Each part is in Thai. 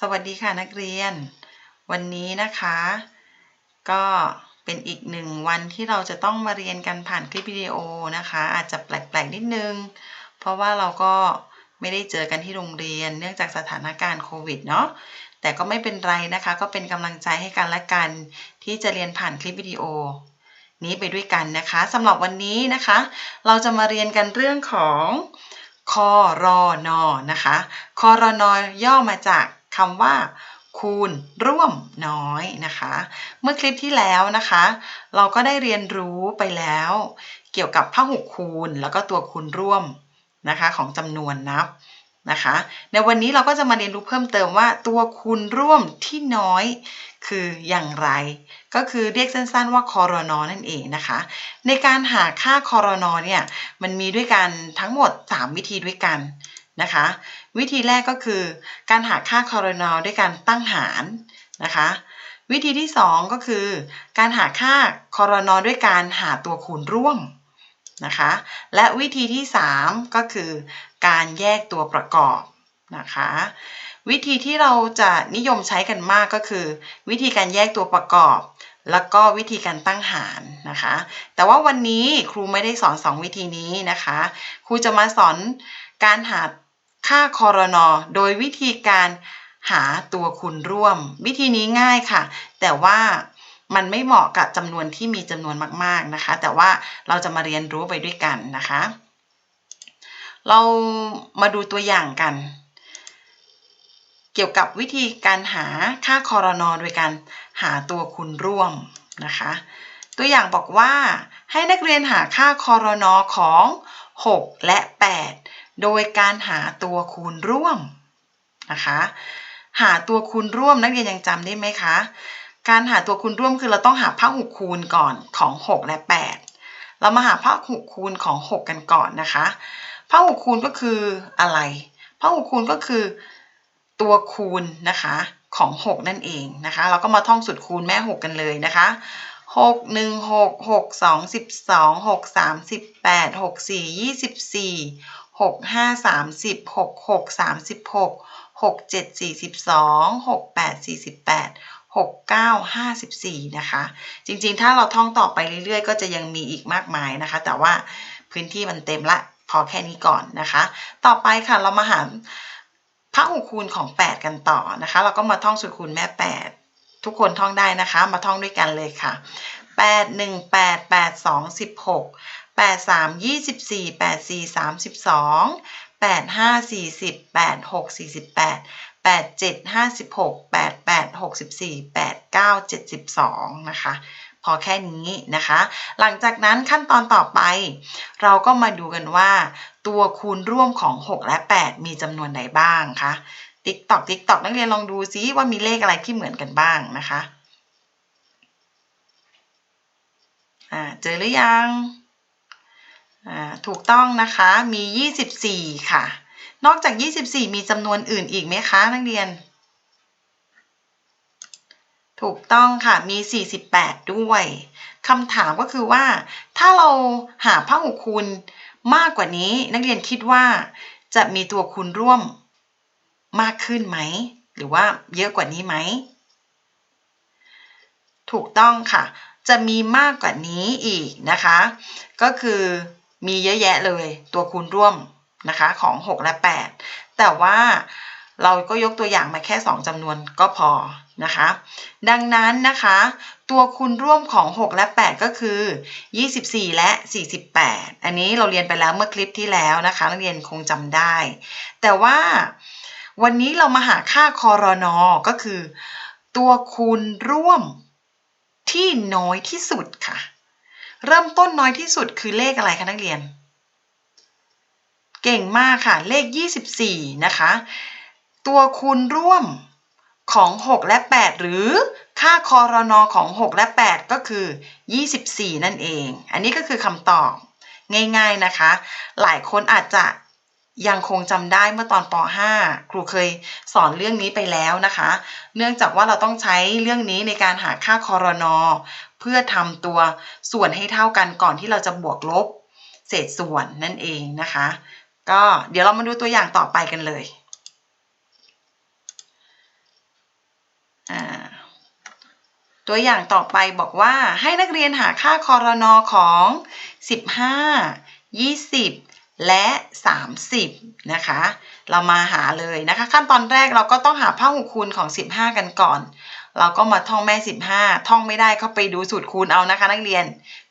สวัสดีค่ะนักเรียน วันนี้นะคะ ก็เป็นอีกหนึ่งวันที่เราจะต้องมาเรียนกันผ่านคลิปวิดีโอนะคะ อาจจะแปลกๆนิดนึง เพราะว่าเราก็ไม่ได้เจอกันที่โรงเรียนเนื่องจากสถานการณ์โควิดเนาะแต่ก็ไม่เป็นไรนะคะ ก็เป็นกำลังใจให้กันและกันที่จะเรียนผ่านคลิปวิดีโอ นี้ไปด้วยกันนะคะสำหรับวันนี้นะคะ เราจะมาเรียนกันเรื่องของคอรอนอนะคะคอรอนอย่อมาจาก คำว่าคูณร่วมน้อยนะคะ เมื่อคลิปที่แล้วนะคะ เราก็ได้เรียนรู้ไปแล้ว เกี่ยวกับพหุคูณแล้วก็ตัวคูณร่วมนะคะของจำนวนนับนะคะ ในวันนี้เราก็จะมาเรียนรู้เพิ่มเติมว่าตัวคูณร่วมที่น้อยคืออย่างไร ก็คือเรียกสั้นๆว่าคอรนอนั่นเองนะคะ ในการหาค่าคอรนอเนี่ยมันมีด้วยกันทั้งหมด 3 วิธีด้วยกัน นะคะ วิธีแรกก็คือ การหาค่าคอรนอด้วยการตั้งหารนะคะ วิธีที่ 2 ก็คือ การหาค่าคอรนอด้วยการหาตัวคูณร่วมนะคะ และวิธีที่ 3 ก็คือ การแยกตัวประกอบนะคะ วิธีที่เราจะนิยมใช้กันมากก็คือ วิธีการแยกตัวประกอบ แล้วก็วิธีการตั้งหารนะคะ แต่ว่าวันนี้ครูไม่ได้สอน 2 วิธีนี้นะคะ ครูจะมาสอนการหา ค่าคอรนอโดยวิธีการหาตัวคูณร่วม วิธีนี้ง่ายค่ะ แต่ว่ามันไม่เหมาะกับจำนวนที่มีจำนวนมาก ๆนะคะ แต่ว่าเราจะมาเรียนรู้ไปด้วยกันนะคะ เรามาดูตัวอย่างกัน เกี่ยวกับวิธีการหาค่าคอรนอโดยการหาตัวคูณร่วมนะคะ ตัวอย่างบอกว่าให้นักเรียนหาค่าคอรนอของ 6 และ 8 โดยการหาตัวคูณร่วมนะคะ หาตัวคูณร่วมนักเรียนยังจำได้ไหมคะ การหาตัวคูณร่วมคือเราต้องหาพหุคูณก่อนของ 6 และ 8 เรามาหาพหุคูณของ 6 กันก่อนนะคะพหุคูณก็คืออะไรพหุคูณก็คือตัวคูณนะคะของ 6 นั่นเองนะคะ เราก็มาท่องสูตรคูณแม่ 6 กันเลยนะคะ 6 1 6 6 2 12 6 3 18 6 4 24 6 5 30 6 6 36 6 7 42 6 8 48 6 9 54นะคะ จริงๆ ถ้าเราท่องต่อไปเรื่อยๆ ก็จะยังมีอีกมากมายนะคะ แต่ว่าพื้นที่มันเต็มละพอแค่นี้ก่อนนะคะ ต่อไปค่ะเรามาหาพหุคูณของ 8 กันต่อนะคะ เราก็มาท่องสูตรคูณแม่ 8 ทุกคนท่องได้นะคะ มาท่องด้วยกันเลยค่ะ 8 1 8 8 2 16 8 3 24 8 4 32 8 5 40 8 6 48 8 7 56 8 8 64 8 9 72 นะคะพอแค่นี้นะคะ หลังจากนั้นขั้นตอนต่อไป เราก็มาดูกันว่า ตัวคูณร่วมของ 6 และ 8 มีจำนวนไหนบ้างคะ ติ๊กตอกติ๊กตอกนักเรียนลองดูซิว่ามีเลขอะไรที่เหมือนกันบ้างนะคะ อ่าเจอหรือยังอ่าถูกต้องนะคะมี 24 ค่ะ นอกจาก 24 มีจำนวนอื่นอีกไหมคะนักเรียน ถูกต้องค่ะมี 48 ด้วยคำถามก็คือว่า ถ้าเราหาพหุคูณมากกว่านี้ นักเรียนคิดว่าจะมีตัวคูณร่วมมากขึ้นไหม หรือว่าเยอะกว่านี้ไหม ถูกต้องค่ะ จะมีมากกว่านี้อีกนะคะ ก็คือมีเยอะแยะเลยตัวคูณร่วมนะคะของ 6 และ 8 แต่ว่าเราก็ยกตัวอย่างมาแค่ 2จำนวนก็พอนะคะ ดังนั้นนะคะ ตัวคูณร่วมของ 6 และ 8 ก็คือ 24 และ 48 อันนี้เราเรียนไปแล้วเมื่อคลิปที่แล้วนะคะนักเรียนคงจำได้ แต่ว่าวันนี้เรามาหาค่าคอรนอก็คือ ตัวคูณร่วม ที่น้อยที่สุดค่ะ เริ่มต้นน้อยที่สุดคือเลขอะไรคะนักเรียน เก่งมากค่ะ เลข 24 นะคะ ตัวคูณร่วมของ 6 และ 8 หรือค่าคอรนอของ 6 และ 8 ก็คือ 24 นั่นเอง อันนี้ก็คือคำตอบง่ายๆนะคะ หลายคนอาจจะ ยังคงจำได้เมื่อตอนป .5 ครูเคยสอนเรื่องนี้ไปแล้วนะคะ เนื่องจากว่าเราต้องใช้เรื่องนี้ในการหาค่าคอรนอเพื่อทำตัวส่วนให้เท่ากันก่อนที่เราจะบวกลบ เศษส่วนนั่นเองนะคะ ก็เดี๋ยวเรามาดูตัวอย่างต่อไปกันเลยตัวอย่างต่อไปบอกว่าให้นักเรียนหาค่าคอรนอของ 15 20 และ 30 นะคะ เรามาหาเลยนะคะ ขั้นตอนแรกเราก็ต้องหาพหุคูณของ 15 กันก่อน เราก็มาท่องแม่ 15 ท่องไม่ได้ก็ไปดูสูตรคูณเอานะคะ นักเรียน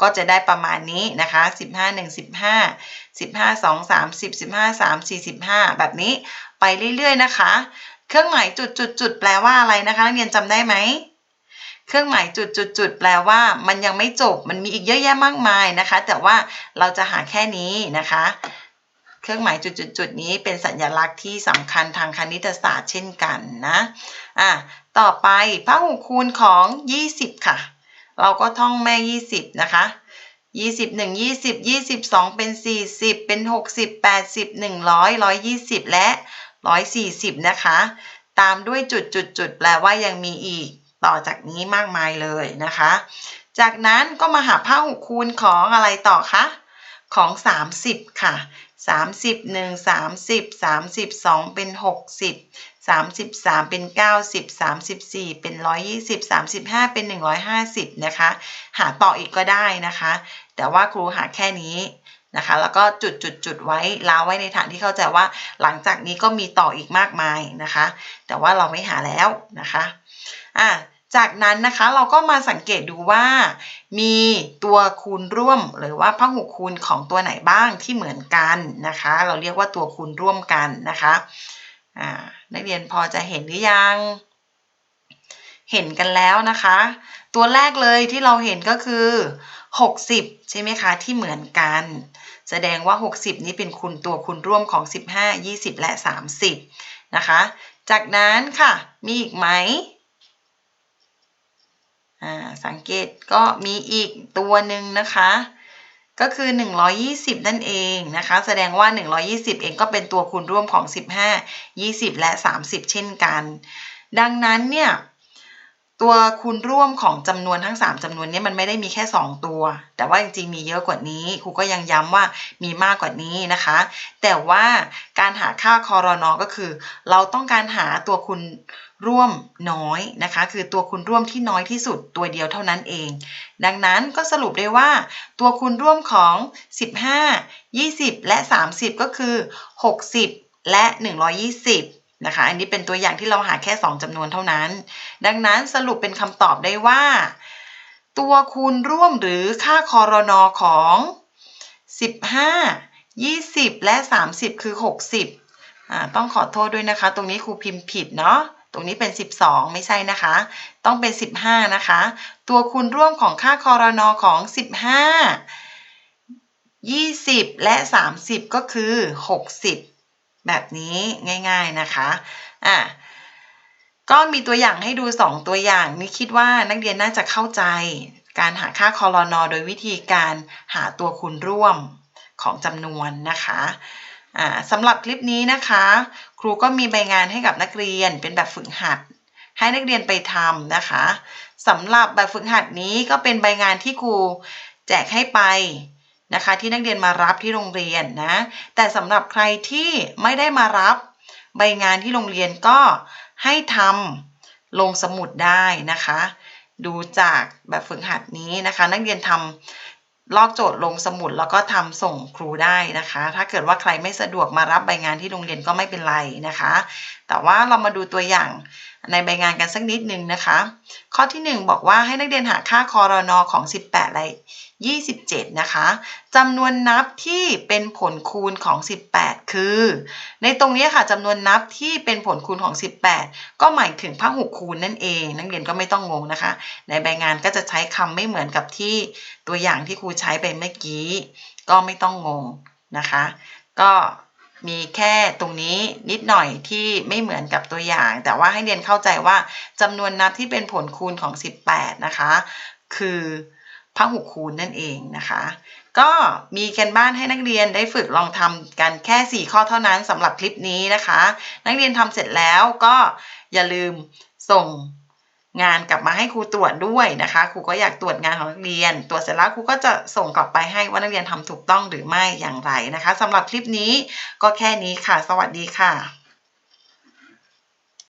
ก็จะได้ประมาณนี้นะคะ 15 1 15 15 2 30 15 3 45 แบบนี้ไปเรื่อยๆนะคะ เครื่องหมายจุดจุดจุดแปลว่าอะไรนะคะ นักเรียนจำได้ไหม เครื่องหมายจุดจุดจุดแปลว่ามันยังไม่จบ มันมีอีกเยอะแยะมากมายนะคะ แต่ว่าเราจะหาแค่นี้นะคะ เครื่องหมายจุดจุดจุดนี้เป็นสัญลักษณ์ที่สำคัญทางคณิตศาสตร์เช่นกันนะอะต่อไปพหุคูณของ 20 ค่ะ เราก็ท่องแม่ 20 นะคะ21 20 22 เป็น 40 เป็น 60 80 100 120 และ 140 นะคะ ตามด้วยจุดจุดจุดแปลว่ายังมีอีก ต่อจากนี้มากมายเลยนะคะ จากนั้นก็มาหาพหุคูณของอะไรต่อคะของ 30 ค่ะ 30 1 30 32 เป็น 60 33 เป็น 90 34 เป็น 120 35 เป็น 150 นะคะ หาต่ออีกก็ได้นะคะ แต่ว่าครูหาแค่นี้นะคะ แล้วก็จุดจุดจุดไว้ลาไว้ในฐานที่เข้าใจว่าหลังจากนี้ก็มีต่ออีกมากมายนะคะ แต่ว่าเราไม่หาแล้วนะคะอะ จากนั้นนะคะเราก็มาสังเกตดูว่า มีตัวคูณร่วมหรือว่าพหุคูณของตัวไหนบ้างที่เหมือนกันนะคะ เราเรียกว่าตัวคูณร่วมกันนะคะนักเรียนพอจะเห็นหรือยัง เห็นกันแล้วนะคะ ตัวแรกเลยที่เราเห็นก็คือ 60 ใช่ไหมคะ ที่เหมือนกัน แสดงว่า 60 นี้เป็นคูณตัวคูณร่วมของ 15 20 และ 30 นะคะ จากนั้นค่ะ มีอีกไหม สังเกตก็มีอีกตัวหนึ่งนะคะ ก็คือ 120 นั่นเองนะคะ แสดงว่า 120 เองก็เป็นตัวคูณร่วมของ 15 20 และ 30 เช่นกัน ดังนั้นเนี่ย ตัวคูณร่วมของจำนวนทั้ง 3จำนวนนี้มันไม่ได้มีแค่ 2 ตัว แต่ว่าจริงๆมีเยอะกว่านี้ครูก็ยังย้ำว่ามีมากกว่านี้นะคะ แต่ว่าการหาค่าคอรนอก็คือ เราต้องการหาตัวคูณร่วมน้อยนะคะ คือตัวคูณร่วมที่น้อยที่สุดตัวเดียวเท่านั้นเอง ดังนั้นก็สรุปได้ว่า ตัวคูณร่วมของ 15 20 และ 30 ก็คือ 60 และ 120 นะคะ อันนี้เป็นตัวอย่างที่เราหาแค่ 2จำนวนเท่านั้น ดังนั้นสรุปเป็นคำตอบได้ว่า ตัวคูณร่วมหรือค่าคอรนอของ 15 20 และ 30 คือ 60อ่าต้องขอโทษด้วยนะคะ ตรงนี้ครูพิมพ์ผิดเนาะตรงนี้เป็น 12 ไม่ใช่นะคะ ต้องเป็น 15 นะคะ ตัวคูณร่วมของค่าคอรนอของ 15 20 และ 30 ก็คือ 60 แบบนี้ง่าย ๆนะคะอะก็มีตัวอย่างให้ดู 2 ตัวอย่างนี่คิดว่านักเรียนน่าจะเข้าใจ การหาค่าคอรนอโดยวิธีการหาตัวคูณร่วมของจำนวนนะคะอ่าสำหรับคลิปนี้นะคะ ครูก็มีใบงานให้กับนักเรียนเป็นแบบฝึกหัด ให้นักเรียนไปทำนะคะสำหรับแบบฝึกหัดนี้ก็เป็นใบงานที่ครูแจกให้ไป นะคะ ที่นักเรียนมารับที่โรงเรียนนะ แต่สำหรับใครที่ไม่ได้มารับใบงานที่โรงเรียนก็ให้ทำลงสมุดได้นะคะ ดูจากแบบฝึกหัดนี้นะคะ นักเรียนทำลอกโจทย์ลงสมุดแล้วก็ทำส่งครูได้นะคะ ถ้าเกิดว่าใครไม่สะดวกมารับใบงานที่โรงเรียนก็ไม่เป็นไรนะคะ แต่ว่าเรามาดูตัวอย่างในใบงานกันสักนิดนึงนะคะ ข้อที่ 1 บอกว่าให้นักเรียนหาค่าคอรนอของ 18อะ27 นะคะจำนวนนับที่เป็นผลคูณของ 18 คือ ในตรงนี้ค่ะจำนวนนับที่เป็นผลคูณของ 18 ก็หมายถึงพหุคูณนั่นเอง นักเรียนก็ไม่ต้องงงนะคะ ในใบงานก็จะใช้คำไม่เหมือนกับที่ตัวอย่างที่ครูใช้ไปเมื่อกี้ ก็ไม่ต้องงงนะคะ ก็ มีแค่ตรงนี้นิดหน่อยที่ไม่เหมือนกับตัวอย่าง แต่ว่าให้เรียนเข้าใจว่าจำนวนนับที่เป็นผลคูณของ 18 นะคะ คือพหุคูณนั่นเองนะคะ ก็มีกันบ้านให้นักเรียนได้ฝึกลองทำกันแค่ 4 ข้อเท่านั้นสำหรับคลิปนี้นะคะ นักเรียนทำเสร็จแล้วก็อย่าลืมส่ง งานกลับมาให้ครูตรวจด้วยนะคะครูก็อยากตรวจงานของนักเรียน ตรวจเสร็จแล้วครูก็จะส่งกลับไปให้ว่านักเรียนทำถูกต้องหรือไม่อย่างไรนะคะสำหรับคลิปนี้ก็แค่นี้ค่ะ สวัสดีค่ะ